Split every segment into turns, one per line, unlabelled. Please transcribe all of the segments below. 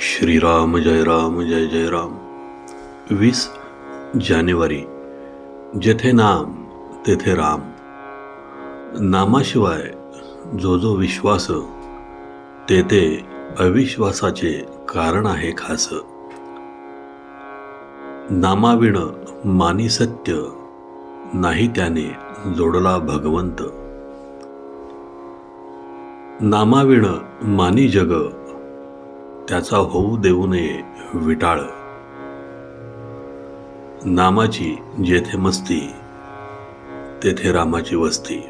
श्रीराम जय राम जय जय राम. वीस जानेवारी. जेथे नाम तेथे राम. नामाशिवाय जो जो विश्वास तेथे अविश्वासाचे कारण आहे खास. नामाविण मानी सत्य नाही त्याने जोडला भगवंत. नामाविण मानी जग त्याचा होऊ देऊ नये विटाळ. नामाची जेथे मस्ती तेथे रामाची वस्ती.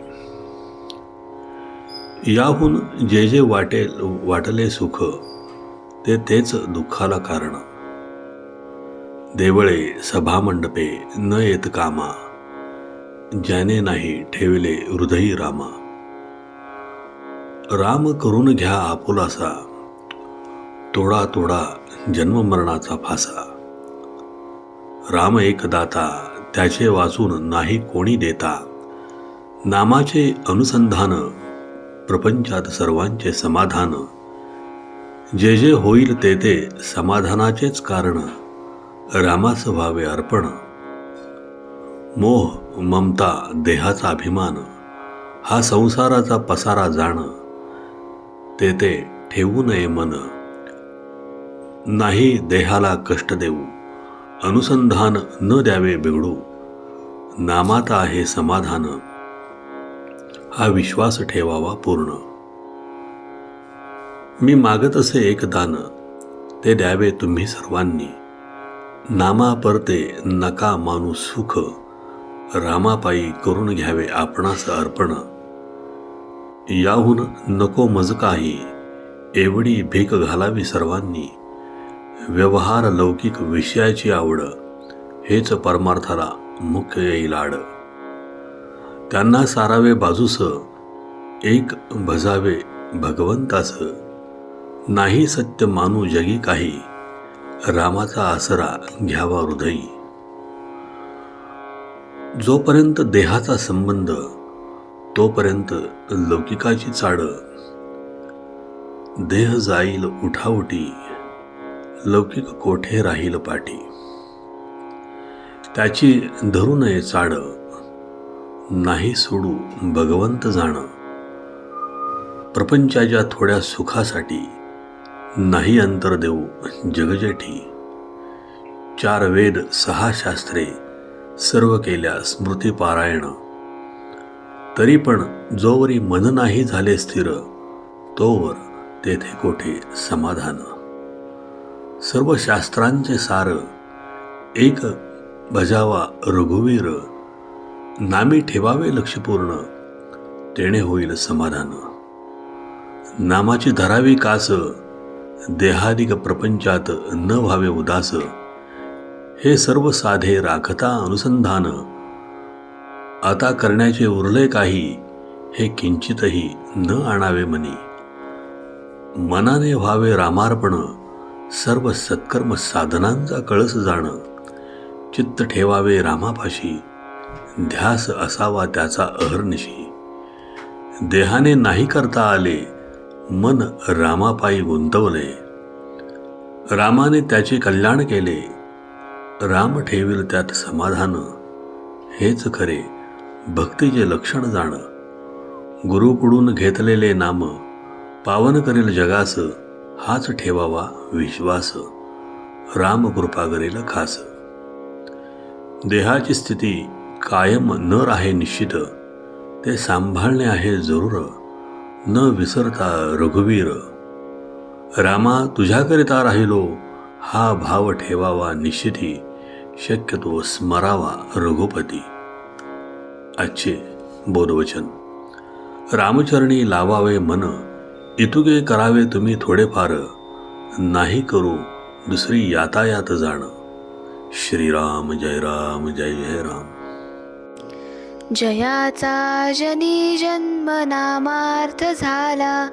याहून जे जे वाटेल वाटले सुख ते तेच दुःखाला कारण. देवळे सभामंडपे न येत कामा ज्याने नाही ठेवले हृदयी रामा. राम करून घ्या आपुलासा तोडा तोडा जन्ममरणाचा फासा. राम एक दाता त्याचे वाचून नाही कोणी देता. नामाचे अनुसंधान प्रपंचात सर्वांचे समाधान. जे जे होईल ते ते समाधानाचेच कारण. रामास व्हावे अर्पण. मोह ममता देहाचा अभिमान हा संसाराचा पसारा जाण. ते ते ठेवू नये मन. नाही देहाला कष्ट देऊ अनुसंधान न द्यावे बिघडू नामात आहे समाधान. हा विश्वास ठेवावा पूर्ण. मी मागत असे एक दान ते द्यावे तुम्ही सर्वांनी. नामा परते नका मानू सुख रामापायी करून घ्यावे आपणास अर्पण. याहून नको मज काही एवढी भीक घालावी सर्वांनी. व्यवहार लौकिक विषयाची आवड. हेच परमार्थाला मुख्य येईल आड त्यांना सारावे बाजूस एक भजावे भगवंतास. नाही सत्य मानू जगी काही रामाचा आसरा घ्यावा हृदयी. जोपर्यंत देहाचा संबंध तोपर्यंत लौकिकाची चाड. देह जाईल उठाउटी लौकिक कोठे राहील पाठी त्याची धरू नये चाड नाही सोडू भगवंत जाण. प्रपंचाच्या थोड्या सुखासाठी नाही अंतर देऊ जगजेठी. चार वेद सहा शास्त्रे सर्व केल्या स्मृतीपारायण तरी पण जोवरी मन नाही झाले स्थिर तोवर तेथे कोठे समाधान? सर्व शास्त्रांचे सार एक भजावा रघुवीर नामी ठेवावे लक्षपूर्ण तेणे होईल समाधान. नामाची धरावी कास देहादिक प्रपंचात न व्हावे उदास हे सर्व साधे राखता अनुसंधान. आता करण्याचे उरले काही हे किंचितही न आणावे मनी. मनाने व्हावे रामार्पण सर्व सत्कर्म साधनांचा कळस जाणं. चित्त ठेवावे रामापाशी ध्यास असावा त्याचा अहर्निशी. देहाने नाही करता आले मन रामापायी गुंतवले. रामाने त्याचे कल्याण केले राम ठेवील त्यात समाधान. हेच खरे भक्तीचे लक्षण जाणं. गुरुकडून घेतलेले नाम पावन करेल जगास हाच ठेवावा विश्वास. राम कृपा करेल खास. देहाची स्थिती कायम न राहे निश्चित. ते सांभाळणे आहे जरूर. न विसरता रघुवीर. रामा तुझ्याकरिता राहिलो हा भाव ठेवावा निश्चिती. शक्यतो स्मरावा रघुपती. आजचे बोधवचन. रामचरणी लावावे मन. इतुगे करावे तुम्ही थोडेफार नाही करू दुसरी यातायात जाण. श्रीराम जय राम जय जय राम.
जयाचा जनी जन्म नामार्थ झाला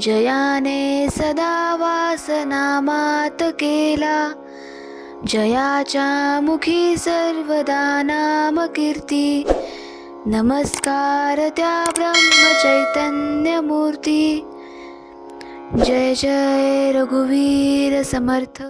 जयाने सदा वास नामात केला. जयाच्या मुखी सर्वदा नाम कीर्ती नमस्कार त्या ब्रह्मचैतन्य मूर्ती. जय जय रघुवीर समर्थ।